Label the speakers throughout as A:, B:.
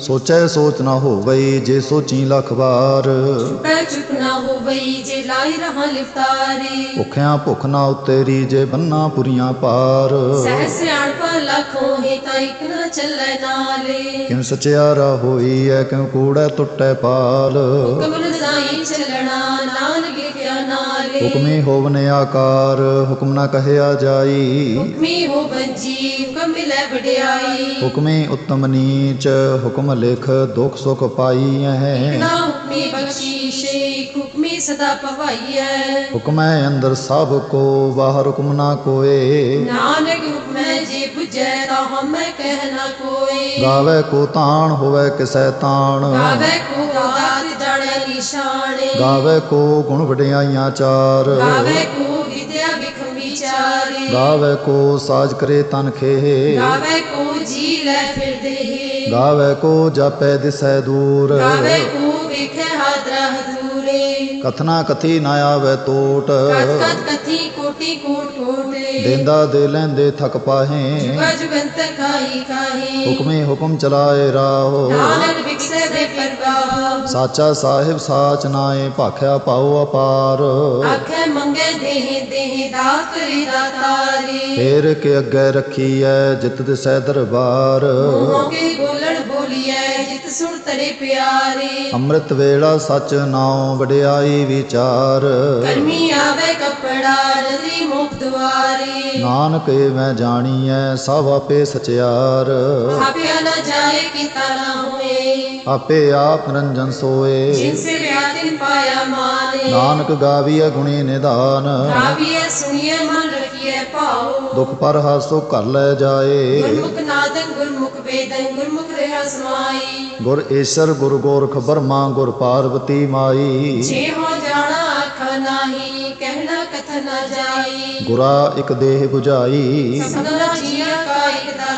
A: ਸੋਚੈ ਸੋਚ ਨਾ ਹੋਵਈ ਜੇ ਸੋਚੀ ਲੱਖ ਵਾਰ।
B: ਪੈ ਚੁੱਪ ਨਾ ਹੋਵਈ ਜੇ ਲਾਈ ਰਹਾ ਲਿਫਤਾਰੇ।
A: ਭੁੱਖਿਆਂ ਭੁੱਖ ਨਾ ਉਤੇਰੀ ਜੇ ਬੰਨਾ ਪੁਰੀਆਂ ਪਾਰ।
B: ਸਹਿ ਸਿਆਣ ਪਰ ਲੱਖੋਂ ਹੀ ਤਾਂ ਇੱਕ ਨਾ ਚੱਲੇ ਨਾਲੇ।
A: ਕਿਨ ਸਚਿਆਰਾ ਹੋਈ ਐ ਕਿਉ ਕੂੜੈ ਟੁੱਟੈ ਪਾਲ।
B: ਕਬਲ ਸਾਈ ਚੱਲਣਾ ਨਾਨਕ ਲਿਖਿਆ ਨਾਲੇ।
A: ਹੁਕਮੀ ਹੋਵਨ ਆਕਾਰ ਹੁਕਮ ਨਾ ਕਹਿਆ ਜਾਈ।
B: ਹੁਕਮੀ ਹੋ ਬੰਜੀ ਮਿਲੇ ਵਡਿਆਈ।
A: ਹੁਕਮੇ ਉਤਮ ਨੀਚ ਹੁਕਮ ਲਿਖ ਦੁਖ ਸੁਖ ਪਾਈ ਹੈ
B: ਨਾ ਹੁਕਮੀ ਬਖਸ਼ੀਸ਼ੇ ਹੁਕਮੀ ਸਦਾ ਪਵਾਈਐ।
A: ਹੁਕਮੈ ਅੰਦਰ ਸਭ ਕੋ ਬਾਹਰ ਹੁਕਮ ਨਾ ਕੋਏ।
B: ਨਾਨਕ ਹੁਕਮੈ ਜੇ 부ਜੈ ਤਾਂ ਹਮੈ ਕਹਿ ਨਾ ਕੋਈ
A: ਗਾਵੇ ਕੋ ਤਾਣ ਹੋਵੇ ਕਿਸੈ ਤਾਣ।
B: ਗਾਵੇ ਕੋ ਦਾਤ ਜਾਣੇ ਨਿਸ਼ਾਨੇ।
A: ਗਾਵੇ ਕੋ ਗੁਣ ਵਡਿਆਈਆਂ ਚਾਰ।
B: ਗਾਵੇ ਕੋ
A: ਗਾਵੇ ਕੋ ਸਾਜ ਕਰੇ ਤਨ ਖੇ
B: ਗਾਵੇ ਕੋ ਜੀ ਲੈ ਫਿਰਦੇ ਹੀ
A: ਗਾਵੇ ਕੋ ਜਾਪੈ ਦਿਸੈ ਦੂਰ।
B: ਗਾਵੇ ਕੋ ਵਿਖੇ ਹਾਦਰਾ ਹਜ਼ੂਰੇ।
A: ਕਥਨਾ ਕਥੀ ਨਾ ਆਵੇ ਟੋਟ।
B: ਕਥੀ ਕੋਟੀ ਕੋਟ ਕੋਟੇ।
A: ਦੇਂਦਾ ਦੇ ਲੈਂਦੇ ਥਕ ਪਾਹੇ।
B: ਜੁਗ ਜੁਗੰਤ ਖਾਈ ਖਾਈ
A: ਹੁਕਮੇ ਹੁਕਮ ਚਲਾਏ ਰਾਹੋ।
B: ਨਾਨਕ ਵਿਖਸੇ ਦੇ ਪਰਵਾਹ
A: ਸਾਚਾ ਸਾਹਿਬ ਸਾਚ ਨਾਏ ਭਾਖਿਆ ਪਾਉ ਅਪਾਰ।
B: ਆਖੇ ਮੰਗੇ ਦੇਹ। ਦੇਹ ਦਾਤ ਕਰੇ ਦਾਤਾਰੇ।
A: ਫੇਰ ਕੇ ਅੱਗੇ ਰੱਖੀਐ ਜਿਤ ਦਿਸੈ ਦਰਬਾਰ।
B: ਮੂੰਹੋਂ ਕੇ ਬੋਲਣ ਬੋਲੀਐ ਜਿਤ ਸੁਣ ਤਰੇ ਪਿਆਰੇ।
A: ਅੰਮ੍ਰਿਤ ਵੇਲਾ ਸਚ ਨਾਉ ਵਡਿਆਈ ਵਿਚਾਰ।
B: ਕਰਮੀ ਆਵੇ ਕਪੜਾ ਨਦੀ ਮੁਖ ਦੁਆਰੇ।
A: ਨਾਨਕ ਏ ਮੈਂ ਜਾਣੀਐ ਸਭ ਆਪੇ ਸਚਿਆਰ।
B: ਆਪਿਆ ਨਾ ਜਾਏ ਕੀਤਾ ਨਾ ਹੋਏ।
A: ਆਪੇ ਆਪ ਨਿਰੰਜਨ ਸੋਏ।
B: ਜਿਨ ਸੇ ਵਿਆਤਿਨ ਪਾਇਆ ਮਾਨੇ
A: ਨਾਨਕ ਗਾਵੀਐ ਗੁਣੀ ਨਿਧਾਨ।
B: ਗਾਵੀਏ ਸੁਣੀਏ ਮਨ ਰਖੀਏ ਭਾਉ।
A: ਦੁਖ ਪਰ ਹਾਸੋ ਘਰ ਲੈ ਜਾਏ।
B: ਗੁਰਮੁਖ ਨਾਦਨ ਗੁਰਮੁਖ ਵੇਦਨ ਗੁਰਮੁਖ ਰਹਿ ਸਮਾਈ।
A: ਗੁਰ ਈਸ਼ਰ ਗੁਰ ਗੋਰਖ ਬਰਮਾ ਗੁਰ ਪਾਰਵਤੀ ਮਾਈ।
B: ਜੇ ਹੋ ਜਾਣਾ ਆਖਾ ਨਾਹੀ ਕਹਿਣਾ ਕਥ ਨਾ ਜਾਈ।
A: ਗੁਰਾ ਇੱਕ ਦੇਹ 부ਝਾਈ
B: ਸਭਨਾ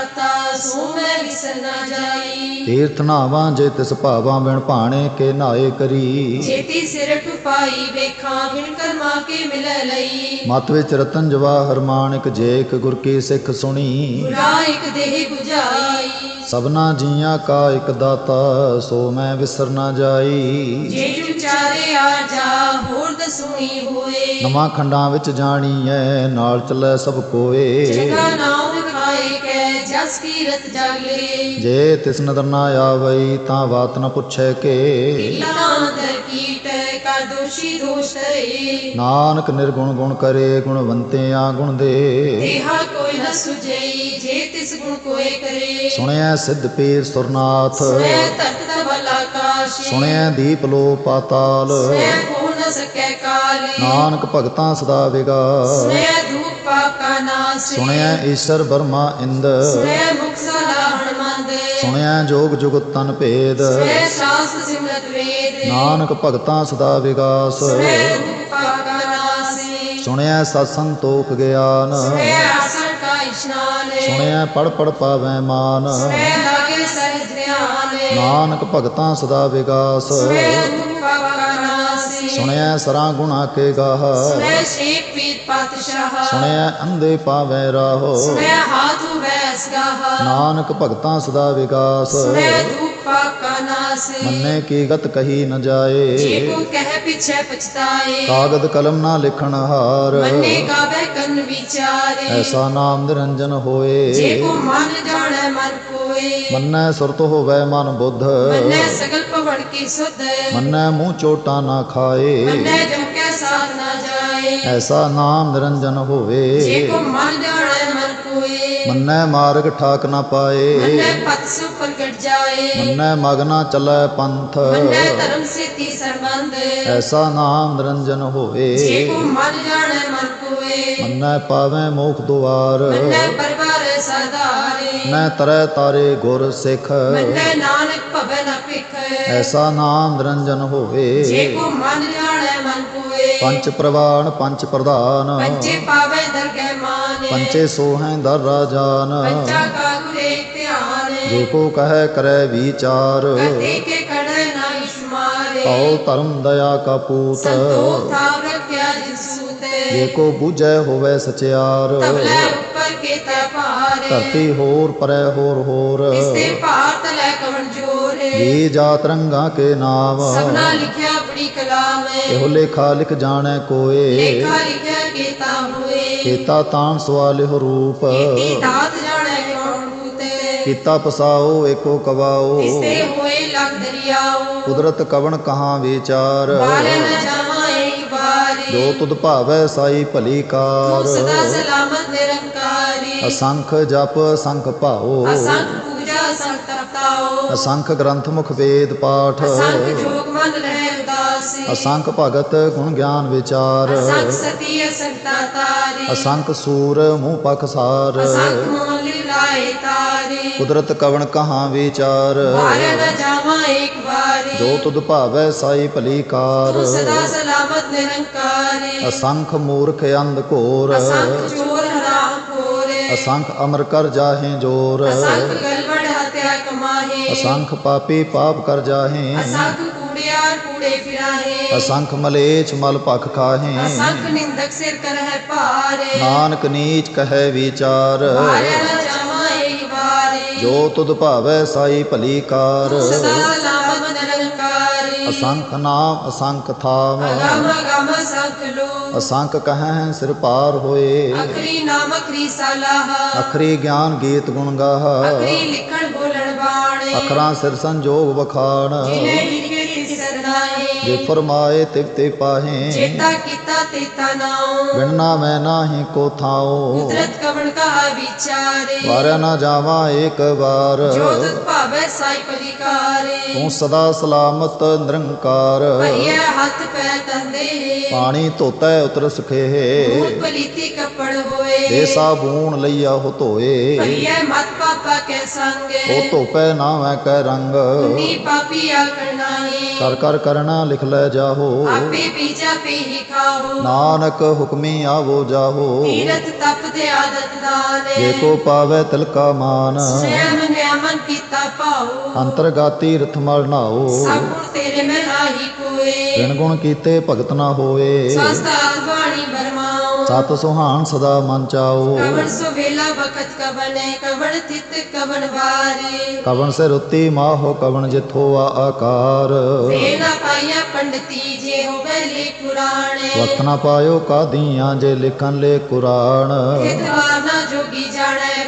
B: ਦਾਤਾ ਸੋ ਮੈਂ ਵਿਸਰ ਨਾ ਜਾਈ।
A: ਤੀਰਥ ਨਾਵਾਂ ਜੇ ਤਿਸ ਭਾਵਾਂ ਬਿਨ ਭਾਣੇ ਕੇ ਨਾਏ ਕਰੀ।
B: ਜੇਤੀ ਸਿਰ ਟੁਪਾਈ ਵੇਖਾਂ ਬਿਨ ਕਰਮਾ ਕੇ ਮਿਲੈ ਲਈ।
A: ਮਤ ਵਿੱਚ ਰਤਨ ਜਵਾਹਰ ਮਾਣਿਕ ਜੇਕ ਗੁਰ ਕੀ ਸਿੱਖ ਸੁਣੀ।
B: ਗੁਰਾ ਇਕ ਦੇਹ 부ਝਾਈ
A: ਸਭਨਾ ਜੀਆਂ ਕਾ ਇੱਕ ਦਾਤਾ ਸੋ ਮੈਂ ਵਿਸਰ ਨਾ ਜਾਈ।
B: ਜੇ ਵਿਚਾਰੇ ਆ ਜਾ ਹੋਰ ਦਸੂਣੀ ਹੋਏ।
A: ਨਵਾਂ ਖੰਡਾਂ ਵਿੱਚ ਜਾਣੀਐ ਨਾਲ ਚੱਲੈ ਸਭ ਕੋਏ।
B: ਜਗਾ ਨਾਮ ਕੈ ਜਸ ਕੀ ਰਤ ਜਾਗੇ।
A: ਜੇ ਤਿਸ ਨਦਰ ਨਾ ਆਵਈ ਤਾਂ ਬਾਤ ਨ ਪੁੱਛੈ ਕੇ।
B: ਦੋਸ਼ੀ ਦੋਸ਼ ਤਰੇ
A: ਨਾਨਕ ਨਿਰਗੁਣ ਗੁਣ ਕਰੇ ਗੁਣਵੰਤਿਆਂ ਗੁਣ ਦੇ।
B: ਦੇਹਾ ਕੋਈ ਨ ਸੁਜਈ ਜੇ ਤਿਸ ਗੁਣ ਕੋਏ ਕਰੇ।
A: ਸੁਣਿਆ ਸਿੱਧ ਪੀਰ ਸੁਰਨਾਥ।
B: ਤਤ ਆਕਾਸ਼।
A: ਸੁਣਿਆ ਦੀਪ ਲੋ ਪਾਤਾਲ।
B: ਸੁਣੈ ਹੋ ਨ ਸਕੈ ਕਾਲ।
A: ਨਾਨਕ ਭਗਤਾਂ ਸਦਾ ਵਿਗਾਸ
B: ਸੁਣੈ ਧੂਪ ਪਾਪ ਕਾ ਨਾਸ
A: ਸੁਣਿਆ ਈਸ਼ਰ ਬਰਮਾ ਇੰਦ।
B: ਸੁਣੈ ਮੁਖ ਸਲਾਹਣ ਮੰਦ।
A: ਸੁਣਿਆ ਜੋਗ ਜੁਗਤ ਤਨ ਭੇਦ।
B: ਸੁਣੈ ਸ਼ਾਸਤ ਸਿਮਰਤ ਵੇਦ।
A: ਨਾਨਕ ਭਗਤਾਂ ਸਦਾ ਵਿਗਾਸ।
B: ਨਾਸ।
A: ਸੁਣਿਆ ਸਤ ਸੰਤੋਖ ਗਿਆਨ।
B: ਸੁਣੈ ਆਸਣ ਕਾ ਇਸ਼ਨਾਨ।
A: ਸੁਣਿਆ ਪੜ ਪੜ ਪਾਵੈ ਮਾਨ।
B: ਸੁਣੈ ਲਾਗੇ ਸਹਿਜ ਧਿਆਨ।
A: ਨਾਨਕ ਭਗਤਾਂ ਸਦਾ ਵਿਗਾਸ। ਸੁਣਿਆ ਸਰਾਂ ਗੁਣਾ ਕੇ ਗਾਹ।
B: ਪੀਰ ਪਾਤਸ਼ਾਹ
A: ਸੁਣਿਆ ਅੰਧੇ ਪਾਵੈ ਰਾਹੋ।
B: ਸੁਣੈ ਹਾਥ ਵੈਸ ਗਾਹ
A: ਨਾਨਕ ਭਗਤਾਂ ਸਦਾ
B: ਨਾਸ।
A: ਮੰਨੇ ਕੀ ਗਤ ਕਹੀ ਨ
B: ਜੇ
A: ਜਾਏ
B: ਕੋ ਕਹਿ ਪਿਛੇ ਪਛਤਾਏ।
A: ਕਾਗਦ ਕਲਮ ਨਾ ਲਿਖਣ ਹਾਰ।
B: ਮੰਨੇ ਗਾਵੇ ਕੰਨ ਵਿਚਾਰੇ।
A: ਐਸਾ ਨਾਮ ਨਿਰੰਜਨ
B: ਜੇ
A: ਹੋਏ
B: ਕੋ ਮਨ ਜਾਣੈ ਮਨ ਕੋਏ।
A: ਮੰਨੈ ਸੁਰਤ ਹੋਵੇ ਮਨ ਬੁੱਧ।
B: ਮੰਨੈ ਸਗਲ ਪਵਨ ਕੀ ਸੁਧ।
A: ਮੰਨੈ ਮੂੰਹ ਚੋਟਾ ਨਾ ਖਾਏ।
B: ਮੰਨੈ ਜੋ ਕੈ ਸਾਥ ਨਾ ਜਾਏ।
A: ਐਸਾ ਨਾਮ ਨਿਰੰਜਨ
B: ਜੇ
A: ਹੋਵੇ
B: ਕੋ ਮਨ ਜਾਣੈ ਮਨ ਕੋਏ।
A: ਮੰਨੈ ਮਾਰਗ ਠਾਕ ਨਾ ਪਾਏ।
B: ਮੰਨੈ ਪਤ ਸੁ ਪ੍ਰਗਟ ਜਾਏ।
A: ਮੰਨੈ ਮਗ ਨਾ ਚੱਲੈ ਪੰਥ।
B: ਮੰਨੈ ਧਰਮ ਸੇਤੀ ਸਰਬੰਧ
A: ਐਸਾ ਨਾਮ ਨਿਰੰਜਨ
B: ਜੇ
A: ਹੋਵੇ
B: ਕੋ ਮਨ ਜਾਣੈ ਮਨ ਕੋਏ।
A: ਮੰਨੈ ਪਾਵੈ ਮੋਖ ਦੁਆਰ।
B: ਮੰਨੈ ਪਰਵਾਰ ਸਰਦਾਰੇ।
A: ਨੈ ਤਰੈ ਤਾਰੇ ਗੁਰ ਸਿੱਖ।
B: ਮੰਨੈ ਨਾਨਕ ਭਵੈ ਨ ਭਿਖ।
A: ਐਸਾ ਨਾਮ ਨਿਰੰਜਨ
B: ਜੇ
A: ਹੋਵੇ
B: ਕੋ ਮਨ
A: ਪੰਚ ਪ੍ਰਵਾਨ ਪੰਚ ਪ੍ਰਧਾਨ।
B: ਪੰਚੇ ਪਾਵੇ ਦਰਗਹਿ ਮਾਨ।
A: ਪੰਚੇ ਸੋਹੈ ਦਰ ਰਾਜਾਨ।
B: ਪੰਚਾ ਕਾ ਗੁਰੇ ਧਿਆਨ।
A: ਜੋ ਕੋ ਕਹੈ ਕਰੈ ਵਿਚਾਰ।
B: ਕਤੇ ਕੇ ਕੜੈ ਨਾ ਇਸਮਾਰੇ
A: ਕਉ ਧਰਮ ਦਇਆ ਕਾ ਪੂਤ।
B: ਸੰਤੋਖ ਥਾਵ ਰਖਿਆ ਜਿਸੂਤੇ
A: ਜੇ ਕੋ ਬੂਝੈ ਹੋਵੇ ਸਚਿਆਰ।
B: ਤਬਲੇ ਉੱਪਰ ਕੇ ਤੈ ਭਾਰੇ।
A: ਧਰਤੀ ਹੋਰ ਪਰੈ ਹੋਰ ਹੋਰ।
B: ਇਸਤੇ ਭਾਰਤ ਲੈ ਕਵਣ ਜੋਰੇ।
A: ਜੀ ਜਾਤ ਰੰਗਾ ਕੇ ਨਾਮ
B: ਸਭਨਾ ਲਿਖਿਆ
A: ਇਹੋ ਲੇਖਾ ਲਿਖ ਜਾਣੈ ਕੋਏ।
B: ਲੇਖਾ ਲਿਖਿਆ ਕੀਤਾ ਹੋਏ
A: ਕੀਤਾ ਤਾਣ ਸਵਾਲਿਹੁ ਰੂਪ।
B: ਕੀਤੀ ਦਾਤ ਜਾਣੈ ਕੌਣ ਕੂਤੇ
A: ਕੀਤਾ ਪਸਾਓ ਏਕੋ ਕਵਾਓ।
B: ਇਸਤੇ ਹੋਏ ਲਗ ਦਰਿਆਓ।
A: ਕੁਦਰਤ ਕਵਣ ਕਹਾਂ ਵਿਚਾਰ।
B: ਬਾਰੇ ਨ ਜਾਵਾਂ ਇੱਕ ਵਾਰੀ।
A: ਜੋ ਤੁਧ ਭਾਵੈ ਸਾਈ ਭਲੀ ਕਾਰ।
B: ਤੂੰ ਸਦਾ ਸਲਾਮਤ ਨਿਰੰਕਾਰੀ।
A: ਅਸੰਖ ਜਪ ਅਸੰਖ ਭਾਓ
B: ਅਸੰਖ ਪੂਜਾ ਅਸੰਖ ਤਪਤਾਓ
A: ਅਸੰਖ ਗ੍ਰੰਥ ਮੁਖ ਵੇਦ ਪਾਠ।
B: ਅਸੰਖ ਜੋਗ ਮਨ ਰਹਿ
A: ਅਸੰਖ ਭਗਤ ਗੁਣ ਗਿਆਨ ਵਿਚਾਰ।
B: ਅਸੰਖ ਸਤੀ
A: ਸੂਰ ਮੂਹ ਪਖਸਾਰ
B: ਅਸੰਖ ਮੋਲੀ ਲਾਏ ਤਾਰੀ।
A: ਕੁਦਰਤ ਕਵਣ ਕਹਾਂ ਵਿਚਾਰ।
B: ਬਾਰੇ ਨ ਜਾਵਾਂ ਇੱਕ ਵਾਰੀ।
A: ਜੋ ਤੁਧ ਭਾਵੈ ਸਾਈ ਭਲੀ ਕਾਰ।
B: ਤੂੰ ਸਦਾ ਸਲਾਮਤ ਨਿਰੰਕਾਰੀ
A: ਅਸੰਖ ਮੂਰਖ ਅੰਧ ਘੋਰ।
B: ਅਸੰਖ ਚੋਰ ਹਰਾਮ ਖੋਰੇ
A: ਅਸੰਖ ਅਮਰ ਕਰ ਜਾਹੇ ਜੋਰ।
B: ਅਸੰਖ ਗਲਵੜ ਹਤਿਆ ਕਮਾਹੇ।
A: ਅਸੰਖ ਪਾਪੀ ਪਾਪ ਕਰ ਜਾਹੇ।
B: ਅਸੰਖ
A: ਅਸੰਖ ਮਲੇਛ ਮਲ ਭਖ ਖਾਹੇ।
B: ਅਸੰਖ ਨਿੰਦਕ ਸਿਰ ਕਰਹਿ ਭਾਰੇ।
A: ਨਾਨਕ ਨੀਚ ਕਹੈ ਵਿਚਾਰ।
B: ਬਾਰੇ ਨ ਜਾਵਾਂ ਇੱਕ ਵਾਰੀ।
A: ਜੋ ਤੁਧ ਭਾਵੈ ਸਾਈ ਭਲੀ ਕਾਰ।
B: ਸਦਾ ਸਲਾਮਤ ਨਿਰੰਕਾਰੀ।
A: ਅਸੰਖ ਨਾਮ ਅਸੰਖ ਥਾਮ
B: ਅਗਮ ਅਗਮ ਸੰਖ ਲੋ
A: ਅਸੰਖ ਕਹੈ ਸਿਰ ਪਾਰ ਹੋਏ।
B: ਅਖਰੀ ਨਾਮ ਅਖਰੀ ਸਲਾਹ।
A: ਅਖਰੀ ਗਿਆਨ ਗੀਤ ਗੁਣ ਗਾਹ।
B: ਅਖਰੀ ਲਿਖਣ ਬੋਲਣ ਬਾਣੇ।
A: ਅਖਰਾਂ ਸਿਰ ਸੰਜੋਗ ਵਖਾਣ।
B: ਜਿਨੇ ਸਰਨਾਏ
A: ਜੇ ਫਰਮਾਏ ਤਿਵ ਤੇ ਪਾਹੇ
B: ਚੇਤਾ ਕੀਤਾ ਤੇਤਾ ਨਾਉ
A: ਬਿਨਨਾ ਮੈਂ ਨਾਹੀ ਕੋ ਥਾਉ
B: ਕੁਦਰਤ ਕਵਣ ਕਹਾ ਵਿਚਾਰੇ
A: ਵਾਰਿਆ ਨਾ ਜਾਵਾਂ ਏਕ ਵਾਰ
B: ਜੋ ਤੁਧ ਭਾਵੈ ਸਾਈ ਪਰਿਕਾਰੇ
A: ਤੂੰ ਸਦਾ ਸਲਾਮਤ ਨਿਰੰਕਾਰ
B: ਭਈਐ ਹੱਥ ਪੈ ਤੰਦੇ
A: ਪਾਣੀ ਧੋਤੈ ਉਤਰ ਸਖੇ
B: ਭੂਤ ਪਲੀਤੀ ਕੱਪੜ ਹੋਏ
A: ਦੇ ਸਾਬੂਨ ਲਈਆ ਹੋ ਧੋਏ
B: ਭਈਐ ਮਤ ਪਾਪਾ ਕੇ
A: ਉਹ
B: ਸੰਗੇ
A: ਧੋਪੈ ਨਾਵੇਂ ਕੈ ਰੰਗ
B: ਨੀ ਪਾਪੀ ਆਕਣਾਹੀ
A: ਕਰ ਕਰ ਕਰਣਾ ਲਿਖ ਲੈ ਜਾਹੋ।
B: ਆਪੇ ਬੀਜਾ ਪੇ ਹੀ ਖਾਓ।
A: ਨਾਨਕ ਹੁਕਮੀ ਆਵੋ ਜਾਹੋ।
B: ਤੀਰਥ ਤਪ ਦੇ ਆਦਤ ਦਾਨੇ
A: ਜੇ ਕੋ ਪਾਵੈ ਤਿਲਕਾ ਮਾਨ।
B: ਸਵੈਮ ਨਿਆਮਨ ਕੀਤਾ ਪਾਉ
A: ਅੰਤਰਗਾਤੀ ਰਥ ਮਲ ਨਾਓ
B: ਸਭ ਤੇਰੇ ਮੈਂ ਕੋਏ।
A: ਗੁਣ ਕੀਤੇ ਭਗਤ ਨਾ
B: ਸਸਤਾ ਬਰਮਾਉ
A: ਸਤ ਸੁਹਾਣ ਸਦਾ ਮਨ ਚਾਓ।
B: ਕਵਣ ਸੋ ਵੇਲਾ ਬਖਤ ਕਵਨੇ ਕਵਣ ਤਿਤ ਕਵਣ ਵਾਰੀ।
A: ਕਵਣ ਸੇ ਰੁੱਤੀ ਮਾਹੋ ਕਵਣ ਜਿਥੋ ਆ ਆਕਾਰ।
B: ਵੇ ਨਾ ਪਾਈਆ ਪੰਡਤੀ ਜੇ ਹੋਵੇ ਲੇ ਪੁਰਾਣੇ।
A: ਵਕਤ ਨਾ ਪਾਇਓ ਕਾਦੀਆਂ ਜੇ ਲਿਖਨ ਲੈ ਕੁਰਾਨ।
B: ਨਾ ਜੋਗੀ ਜਾਣੈ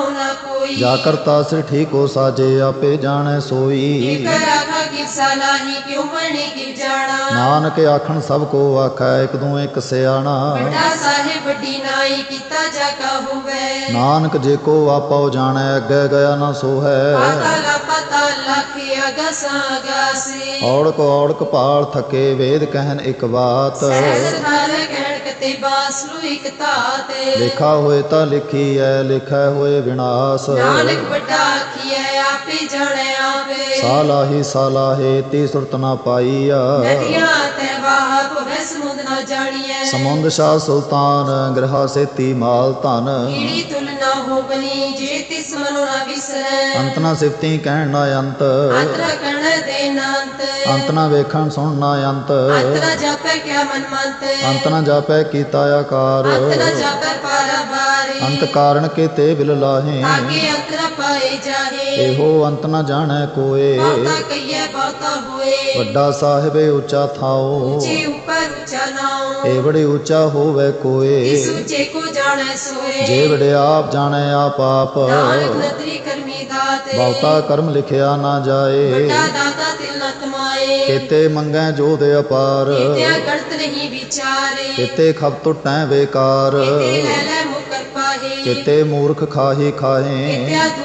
B: ਹੋਣਾ ਕੋਈ।
A: ਜਾ ਕਰਤਾ ਸਿਰ ਠੀਕੋ ਸਾਜੇ ਆਪੇ ਜਾਣੈ ਸੋਈ।
B: ਕਰ ਸਲਾਹੀ ਕਿਉ ਮਣੀ ਕਿ ਜਾਣਾ?
A: ਨਾਨਕ ਆਖਣ ਸਭ ਕੋ ਆਖੈ ਇਕ ਦੂ ਇਕ ਸਿਆਣਾ।
B: ਵੱਡਾ ਸਾਹਿਬ ਵੱਡੀ ਨਾਈ ਕੀਤਾ ਜਾ ਕਾ ਹੋਵੇ।
A: ਨਾਨਕ ਜੇ ਕੋ ਆਪੋ ਜਾਣੈ ਅੱਗੇ ਗਿਆ ਨਾ ਸੋ ਹੈ
B: ਪਤਾ ਲਾ ਪਤਾ ਲਖਿ ਅਗਸਾ ਅਗਾਸੀ
A: ਔੜਕ ਔੜਕ ਪਾਲ ਥਕੇ ਵੇਦ ਕਹਿਨ ਇੱਕ ਬਾਤ।
B: ਸਹਿਜ ਥਾਰ ਕਹਿਣ ਕਤੇ ਬਾਸਲੂ ਇਕ ਤਾਤੇ
A: ਲਿਖਾ ਹੋਏ ਤਾਂ ਲਿਖੀ ਐ ਲਿਖੈ ਹੋਏ ਵਿਨਾਸ਼।
B: ਨਾਨਕ ਵੱਡਾ ਆਖੀਐ ਆਪੇ ਜਾਣੈ
A: ਸਾਲਾਹੀ ਸਾਲਾਹੇ ਤੀ ਸੁਰਤ ਨਾ ਪਾਈਆ
B: ਨਦੀਆਂ ਤੇ ਵਾਹ ਭਵੈ ਸਮੁੰਦ ਨਾ ਜਾਣੀਐ।
A: ਸਮੁੰਦ ਸ਼ਾਹ ਸੁਲਤਾਨ ਗ੍ਰਹਾ ਸੇਤੀ ਮਾਲ ਧਨ।
B: ਕੀੜੀ ਤੁਲ ਨਾ ਹੋਵਨੀ ਜੇ ਤਿਸ ਮਨੁ ਨਾ ਵਿਸਰੈ।
A: ਅੰਤ ਨਾ ਸਿਫਤੀ ਕਹਿਣ ਨਾ ਅੰਤ।
B: ਦੇ
A: ਅੰਤ। ਨਾ ਵੇਖਣ ਸੁਣ ਨਾ ਅੰਤ।
B: ਅੰਤਰ ਜਾਪੈ ਕਿਆ ਮਨ ਮੰਤ।
A: ਅੰਤ ਨਾ ਜਾਪੈ ਕੀਤਾ ਆਕਾਰ।
B: ਅੰਤਰ ਜਾਪੈ ਪਾਰਾ ਬਾਰੀ।
A: ਅੰਤ ਕਾਰਨ ਕੀਤੇ ਬਿਲ ਲਾਹੇ।
B: ਆਗੇ ਅੰਤਰ ਪਾਏ ਜਾਹੇ
A: ਇਹੋ ਅੰਤ ਨਾ ਜਾਣੈ ਕੋਏ।
B: ਬਹੁਤਾ ਕਈਐ ਬਹੁਤਾ ਹੋਏ।
A: ਵੱਡਾ ਸਾਹਿਬ ਉੱਚਾ ਥਾਓ।
B: ਉੱਚੇ ਉੱਪਰ ਉੱਚਾ ਨਾਉ।
A: ਏ ਬੜੇ ਉੱਚਾ ਹੋਵੇ
B: ਇਸ
A: ਕੋਏ
B: ਉੱਚੇ ਕੋ ਜਾਣੈ ਸੋਏ।
A: ਜੇ ਵੜੇ ਆਪ ਜਾਣੈ ਆਪ ਆਪ।
B: ਨਾਨਕ ਨਦਰੀ ਕਰਮੀ ਦਾਤੇ।
A: ਬਹੁਤਾ ਕਰਮ ਲਿਖਿਆ ਨਾ ਜਾਏ।
B: ਵੱਡਾ ਦਾਤਾ ਤਿਲ ਨ ਕਮਾਏ।
A: ਕੀਤੇ ਮੰਗੈ ਜੋ ਦੇ ਅਪਾਰ।
B: ਕੀਤਿਆ ਗੜਤ ਨਹੀਂ ਵਿਚਾਰੇ।
A: ਕੀਤੇ ਖਬ ਟੁੱਟੈ ਬੇਕਾਰ।
B: ਕੀਤੇ ਲੈ ਲੈ ਮੁਕਰ ਪਾਹੇ।
A: ਕੀਤੇ ਮੂਰਖ ਖਾਹੀ ਖਾਹੇ।
B: ਸਤਮਾਰੇ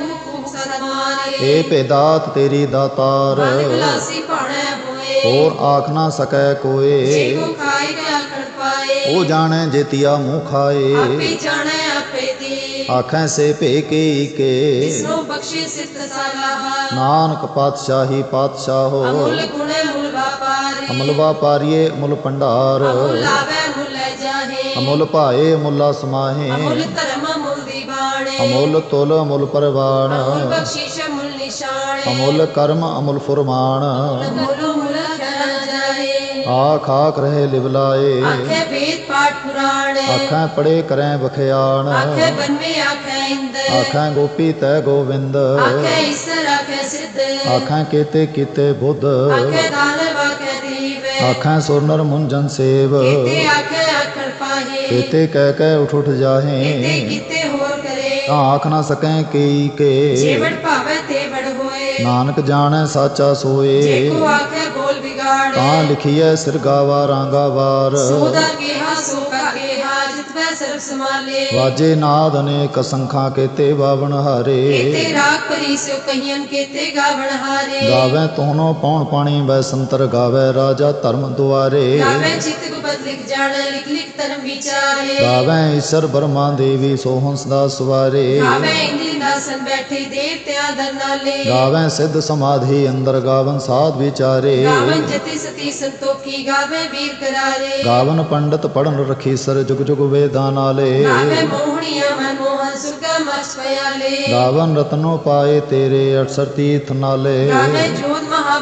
A: ਏ ਭੇਦਾਤ ਤੇਰੀ ਦਾਤਾਰ।
B: ਮਨ ਗਲਾਸੀ ਭਾਣੈ ਹੋਏ।
A: ਹੋਰ ਆਖ ਨਾ ਸਕੈ ਕੋਏ।
B: ਜੇ ਕੋ ਖਾਏ
A: ਉਹ ਜਾਣੈ ਜੇਤੀਆ ਮੂੰਹ ਖਾਏ।
B: ਆਪੇ ਜਾਣੈ ਆਪੇ ਦੀ।
A: ਆਖੈ ਸੇ ਭੇ ਕੀ ਕੇ
B: ਜਿਸਨੂੰ ਬਖਸ਼ੇ ਸਿਫਤ ਸਲਾਹ
A: ਨਾਨਕ ਪਾਤਸ਼ਾਹੀ ਪਾਤਸ਼ਾਹੋ
B: ਅਮੁੱਲ ਗੁਣੇ ਮੁੱਲ ਵਾਪਾਰੀ।
A: ਅਮਲ ਵਾਪਾਰੀਏ ਅਮੁੱਲ ਭੰਡਾਰ।
B: ਅਮੁੱਲ ਆਵੈ ਮੁੱਲ ਲੈ ਜਾਹੇ।
A: ਅਮੁੱਲ ਭਾਏ ਅਮੁੱਲਾ ਸਮਾਹੇ।
B: ਅਮੁੱਲ ਧਰਮ ਅਮੁੱਲ ਦੀਵਾਣੇ
A: ਅਮੁੱਲ ਤੁਲ ਅਮੁੱਲ ਪਰਵਾਨ
B: ਅਮੁੱਲ ਬਖਸ਼ੀਸ਼ ਅਮੁੱਲ
A: ਕਰਮ ਅਮੁੱਲ ਫੁਰਮਾਨ। ਆਖ ਆਖ ਰਹੇ ਲਿਵਲਾਏ
B: ਆਖੇ ਵੇਦ ਪਾਠ ਪੁਰਾਣੇ।
A: ਆਖਾਂ ਪੜੇ ਕਰੈ ਬਖਿਆਣ
B: ਆਖੇ ਬਨਵੇ ਆਖੇ ਇੰਦ।
A: ਆਖਾਂ ਗੋਪੀ ਤੈ ਗੋਵਿੰਦ।
B: ਆਖੇ ਈਸਰ ਆਖੇ ਸਿੱਧ।
A: ਆਖਾਂ ਕੀਤੇ ਕੀਤੇ ਬੁੱਧ।
B: ਆਖੇ ਦਾਨਵ ਆਖੇ ਦੀਵੇ।
A: ਆਖਾਂ ਸੁਰਨਰ ਮੁੰਜਨ ਸੇਵ।
B: ਕੀਤੇ ਆਖੇ ਆਖਣ ਪਾਹੇ।
A: ਕੀਤੇ ਕਹਿ ਕਹਿ ਉਠ ਉਠ ਜਾਹੇ।
B: ਕੀਤੇ ਹੋਰ ਕਰੇ।
A: ਆਖ ਨਾ ਸਕੈ ਕਈ ਕੇ।
B: ਜੀਵਨ
A: ਨਾਨਕ ਜਾਣੈ ਸਾਚਾ
B: ਜੇ
A: ਸੋਏ
B: ਕੋ ਆਖੇ ਬੋਲ ਵਿਗਾੜੇ
A: ਤਾਂ ਲਿਖੀਐ ਸਿਰ ਗਾਵਾ ਰਾਂਗਾ ਵਾਰ।
B: ਸੋਦਾ ਕਾ ਸਰਬ ਸਮਾਲੇ
A: ਵਾਜੇ ਨਾਦ ਅਨੇਕ ਸੰਖਾਂ ਕੇਤੇ ਬਾਵਨ ਹਾਰੇ।
B: ਕੀਤੇ ਰਾਗ ਪਰੀ ਸੋ ਕਹੀਆਂ ਕੀਤੇ ਗਾਵਣ ਹਾਰੇ।
A: ਗਾਵੇ ਤੋਨੋ ਪੌਣ ਪਾਣੀ ਬੈ ਸੰਤਰ ਗਾਵੇ ਰਾਜਾ ਧਰਮ ਦੁਆਰੇ।
B: ਗਾਵੇ ਚਿਤ ਗੁਪਤ ਲਿਖ ਜਾਣ ਲਿਖ ਲਿਖ ਧਰਮ ਵਿਚਾਰੇ।
A: ਗਾਵੇ ਈਸ਼ਰ ਬਰਮਾ ਦੇਵੀ ਸੋਹੰਸ ਦਾ ਸਵਾਰੇ।
B: ਗਾਵੇ ਇੰਦਰੀ ਨਾਸਨ ਬੈਠੇ ਦੇਵਤਿਆਂ ਦਰ ਨਾਲੇ।
A: ਗਾਵੇ ਸਿੱਧ ਸਮਾਧੀ ਅੰਦਰ ਗਾਵਨ ਸਾਧ ਵਿਚਾਰੇ।
B: ਗਾਵਨ ਜਤੀ ਸਤੀ ਸੰਤੋਖੀ ਗਾਵੇ ਵੀਰ ਕਰਾਰੇ।
A: ਗਾਵਨ ਪੰਡਤ ਪੜਨ ਰਖੀ ਸਰ ਜੁਗ ਜੁਗ ਵੇਦਾਂ
B: ਮੋਹਣੀਆਂ ਸੁਰਗਾ ਪਿਆਲੇ।
A: ਗਾਵਨ ਰਤਨੋ ਪਾਏ ਤੇਰੇ ਅਠਸਰ ਤੀਰਥ ਨਾਲੇ।
B: ਗਾਵੇ ਜੋਤ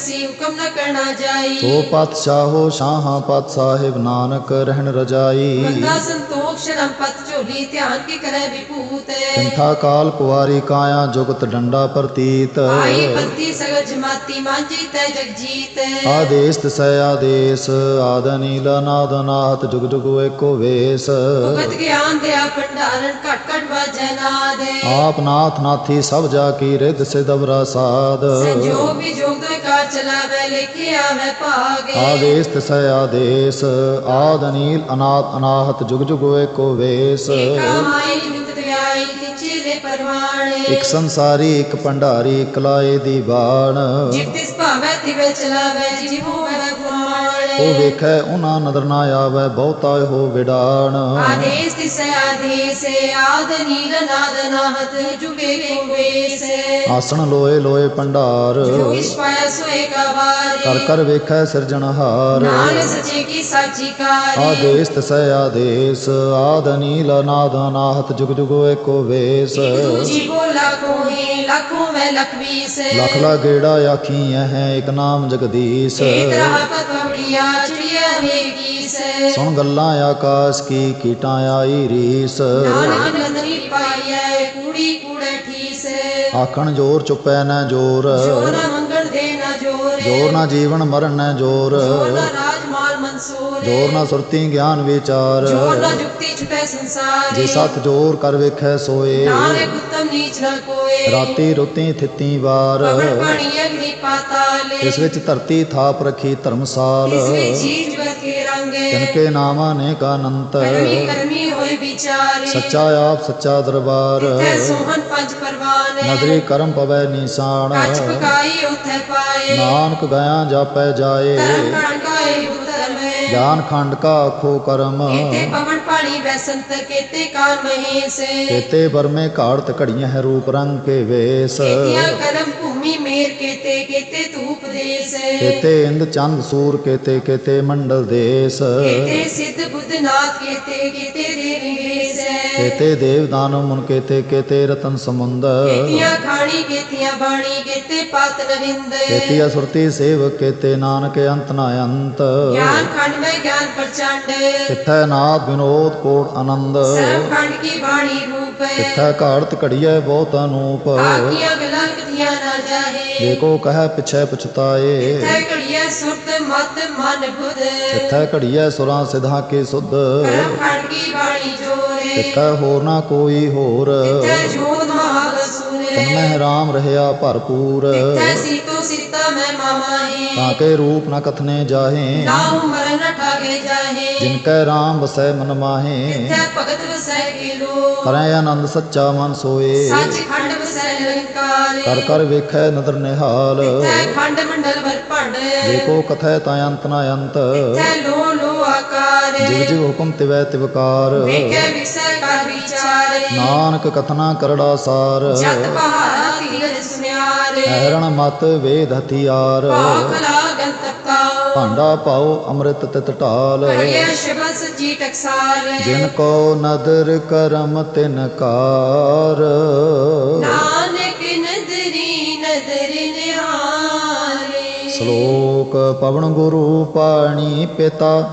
B: ਕਰਸੀ ਹੁਕਮ ਨ ਕਰਨਾ ਜਾਈ।
A: ਸੋ ਪਾਤਸ਼ਾਹੋ ਸ਼ਾਹਾਂ ਪਤ ਸਾਹਿਬ ਨਾਨਕ ਰਹਿਣ ਰਜਾਈ।
B: ਬੰਦਾ ਸੰਤੋਖ ਸ਼ਰਮ ਪਤ ਝੋਲੀ ਧਿਆਨ ਕੀ ਕਰੇ ਵਿਭੂਤ।
A: ਸਿੰਥਾ ਕਾਲ ਕੁਵਾਰੀ ਕਾਇਆ ਜੁਗਤ ਡੰਡਾ ਪ੍ਰਤੀਤ।
B: ਆਈ ਬੰਤੀ ਸਗਲ ਜਮਾਤੀ ਮਾਂਜੀ ਤੈ ਜਗਜੀਤ
A: ਆਦੇਸ ਤਸੈ ਆਦੇਸ ਆਦ ਨੀਲ ਨਾਦ ਨਾਹਤ ਜੁਗ ਜੁਗ ਏਕੋ ਵੇਸ।
B: ਭਗਤ ਗਿਆਨ ਦਿਆ ਭੰਡਾਰਨ ਘਟ ਘਟ ਵਾਜੈ ਨਾਦ।
A: ਆਪ ਨਾਥ ਨਾਥੀ ਸਭ ਜਾ ਕੀ ਰਿੱਧ ਸਿਦਵਰਾ ਸਾਧ
B: ਸੰਜੋਗ ਵਿਜੋਗ ਦੋਇ ਕਾਰ ਚਲਾਵੇ ਲਿਖੇ ਆਵੇ ਭਾਗੇ।
A: ਆਦੇਸ ਤਸੈ ਆਦੇਸ ਆਦ ਨੀਲ ਅਨਾਦ ਅਨਾਹਤ ਜੁਗ ਜੁਗ ਏਕੋ ਵੇਸ।
B: ਕਾਮਾਈ ਨਿਤ ਦਿਆਈ ਤਿਚੇ ਪਰਵਾਣੇ।
A: ਇਕ ਸੰਸਾਰੀ ਇਕ ਭੰਡਾਰੀ ਇਕ ਲਾਏ ਦੀ ਬਾਣ।
B: ਜਿਤ ਤਿਸ ਭਾਵੇ ਤਿਵੇ ਚਲਾਵੇ ਜਿਵ
A: ਉਹ ਵੇਖੈ ਉਹਨਾਂ ਨਦਰ ਨਾ ਆਵੇ ਬਹੁਤਾ ਹੋ ਵਿਡਾਣ
B: ਆਦੇਸ ਤਿਸ ਆਦੇਸ ਆਦ ਨੀਲ ਨਾਦ ਨਾਹਤ ਜੁਗੇ ਕੋ ਵੇਸ
A: ਆਸਣ ਲੋਏ ਲੋਏ ਭੰਡਾਰ
B: ਜੋ ਇਸ ਪਾਇਆ ਸੋਏ ਕਾ ਵਾਰੀ
A: ਕਰ ਕਰ ਵੇਖੈ ਸਿਰਜਣਹਾਰ
B: ਨਾਨਕ ਸੱਚੇ ਕੀ ਸਾਚੀ ਕਾਰੀ
A: ਆਦੇਸ ਤਸੈ ਆਦੇਸ ਆਦ ਨੀਲ ਨਾਦ ਅਨਾਹਤ ਜੁਗ ਜੁਗ ਏਕੋ ਵੇਸ।
B: ਦੂਜੀ ਕੋ ਲੱਖੋਂ ਹੈ ਲੱਖੋਂ ਮੈਂ ਲਖਵੀਸ
A: ਲਖ ਲਾ ਗੇੜਾ ਆਖੀ ਹੈ ਇਕ ਨਾਮ ਜਗਦੀਸ਼।
B: ਏਕ ਰਹਾ ਪਤਵੜੀਆ ਕੀਸ।
A: ਸੁਣ ਗੱਲਾਂ ਆਕਾਸ਼ ਕੀ ਕੀਟਾਂ ਆਈ ਰੀਸ।
B: ਨਾਨਕ ਨੰਦਰੀ ਪਾਈਐ ਕੂੜੀ ਕੂੜੇ ਠੀਸ।
A: ਆਖਣ ਜੋਰ ਚੁੱਪੈ ਨਾ ਜੋਰ।
B: ਜੋਰ ਨਾ ਮੰਗਣ ਦੇ ਨਾ ਜੋਰ।
A: ਜੋਰ ਨਾ ਜੀਵਨ ਮਰਨ ਨਾ ਜੋਰ।
B: ਨਾ
A: ਜੋਰ ਨਾ ਸੁਰਤੀ ਗਿਆਨ ਵਿਚਾਰ।
B: ਜੋਰ ਨਾ ਜੁਗਤੀ ਛੁਟੈ ਸੰਸਾਰ
A: ਜੇ ਸਤ ਜੋਰ ਕਰ ਵੇਖੈ ਸੋਏ।
B: ਨਾਨਕ ਉਤਮ ਨੀਚ ਨਾ ਕੋਏ।
A: ਰਾਤੀ ਰੁੱਤੀ ਥਿੱਤੀ ਵਾਰ।
B: ਪਵਨ ਪਾਣੀ ਅਗਨੀ ਪਾਤਾਲੇ
A: ਇਸ ਵਿੱਚ ਧਰਤੀ ਥਾਪ ਰਖੀ ਧਰਮਸਾਲ।
B: ਇਸ ਵਿੱਚ ਜੀਵ ਜਗਤ ਕੇ ਰੰਗੇ
A: ਨਾਮਾਂ ਨੇ ਕਾ ਅਨੰਤ
B: ਕਰਮੀ ਕਰਮੀ ਹੋਏ ਵਿਚਾਰੇ।
A: ਸੱਚਾ ਆਪ ਸੱਚਾ ਦਰਬਾਰ।
B: ਸੋਹਣ ਪੰਜ ਪਰਵਾਨੇ
A: ਨਦਰੀ ਕਰਮ ਪਵੈ ਨਿਸ਼ਾਨ।
B: ਕੱਚ ਪਕਾਈ ਉਥੇ ਪਾਏ।
A: ਨਾਨਕ ਗਿਆ ਜਾਪੈ ਜਾਏ।
B: ਧਰਮ
A: ਗਿਆਨ ਖੰਡ ਕਾ ਅਖੋ ਕਰਮ।
B: ਕੀਤੇ ਪਵਨ ਪਾਣੀ ਬੈਸੰਤ ਕੀਤੇ ਕਾਲ ਮਹੇਸ਼।
A: ਕੇਤੇ ਬਰਮੇ ਘਾੜਤ ਘੜੀਆਂ ਹੈ ਰੂਪ ਰੰਗ ਕੇ ਵੇਸ।
B: ਕੀਤਿਆਂ ਕਰਮ ਭੂਮੀ ਮੇਰ ਕੀਤੇ ਕੀਤੇ ਧੂਪ ਦੇਸ।
A: ਕੇਤੇ ਇੰਦ ਚੰਦ ਸੂਰ ਕੇਤੇ ਕੇਤੇ ਮੰਡਲ ਦੇਸ।
B: ਕੀਤੇ ਸਿੱਧ ਬੁੱਧ ਨਾਥ ਕੀਤੇ ਕੀਤੇ ਦੇਵੀ ਵੇਸ
A: ਕੇਤੇ ਦੇਵ ਦਾਨਵ ਮੁਨ ਕੇਤੇ ਕੇਤੇ ਰਤਨ ਸਮੁੰਦ
B: ਕੀਤਿਆਂ ਖਾਣੀ ਕੀਤਿਆਂ ਬਾਣੀ ਕੀਤੇ ਪਾਤ ਨਵਿੰਦ
A: ਕੇਤੀ ਅਸੁਰਤੀ ਸੇਵ ਕੇਤੇ ਨਾਨਕ ਅੰਤ ਨਾ ਅੰਤ
B: ਗਿਆਨ ਖੰਡ ਮੈਂ ਗਿਆਨ ਪ੍ਰਚੰਡ
A: ਕਿਥੈ ਨਾਦ ਵਿਨੋਦ ਕੋਟ ਆਨੰਦ
B: ਸਰਬ ਖੰਡ ਕੀ ਬਾਣੀ ਰੂਪ
A: ਕਿਥੈ ਘਾੜਤ ਘੜੀਐ ਬਹੁਤ ਅਨੂਪ
B: ਆਗੀਆਂ ਗਲਾਂ ਕਥੀਆਂ ਨਾ ਜਾਹੇ
A: ਏਕੋ ਕਹੈ ਪਿਛੈ ਪਛਤਾਏ
B: ਤੈ ਘੜੀਐ ਸੁਰਤ ਮਤ ਮਨ ਬੁਧ
A: ਕਿਥੈ ਘੜੀਐ ਸੁਰਾਂ ਸਿਧਾਂ ਕੇ ਸੁਧ
B: ਕਰਮ ਖੰਡ ਕੀ ਬਾਣੀ ਜੋਰੇ
A: ਕਿਥੈ ਹੋਰ। ਨਾ ਕੋਈ ਹੋਰ
B: ਜੋਤ
A: ਮਹਿ ਰਾਮ ਰਹਿਆ ਭਰਪੂਰ।
B: ਤਿੱਥੈ ਸੀਤੋ ਸੀਤਾ ਮੈਂ ਮਾਮਾਹੀ
A: ਤਾਂ ਕੇ ਰੂਪ ਨ ਕਥਨੇ ਜਾਹੇ।
B: ਠਾਗੇ ਜਾਹੇ।
A: ਜਿਨ ਕੈ ਰਾਮ ਵਸੈ ਮਨ ਮਾਹੇ।
B: ਭਗਤ ਵਸੈ ਕੀ
A: ਕਰੈ ਆਨੰਦ ਸੱਚਾ ਮਨ ਸੋਏ।
B: ਸੱਚ ਖੰਡ ਵਸੈ ਨਿਰੰਕਾਰ।
A: ਕਰ ਕਰ ਵੇਖੈ ਨਦਰ ਨਿਹਾਲ।
B: ਤਿੱਥੈ ਖੰਡ ਮੰਡਲ ਵਰ ਭੰਡ।
A: ਦੇਖੋ ਕਥੈ ਤਾ ਅੰਤ ਨ ਅੰਤ।
B: ਤਿੱਥੈ ਲੋ
A: ਜਿਵ ਜਿਵ ਹੁਕਮ ਤਿਵੈ
B: ਵੇਖੈ ਵਿਸੈ ਕਰ ਵਿਚਾਰ।
A: ਨਾਨਕ ਕਥਨਾ ਕਰੜਾ ਸਾਰ।
B: ਜਤ ਸੁਨਿਆਰ।
A: ਐਰਣ ਮਤ ਵੇਦ ਹਥਿਆਰ। ਭਾਂਡਾ ਪਾਓ ਅੰਮ੍ਰਿਤ ਤਿਤ ਢਾਲ।
B: ਸ਼ਬਦ ਸੱਚੀ
A: ਜਿਨ ਕੋ ਨਦਰ ਕਰਮ ਤਿਨ ਕਾਰ।
B: ਨਾਨਕ ਨਦਰੀ ਨਦਰ ਨਿਹਾਰੇ।
A: ਸ਼ਲੋਕ ਪਵਨ ਗੁਰੂ ਪਾਣੀ ਪਿਤਾ।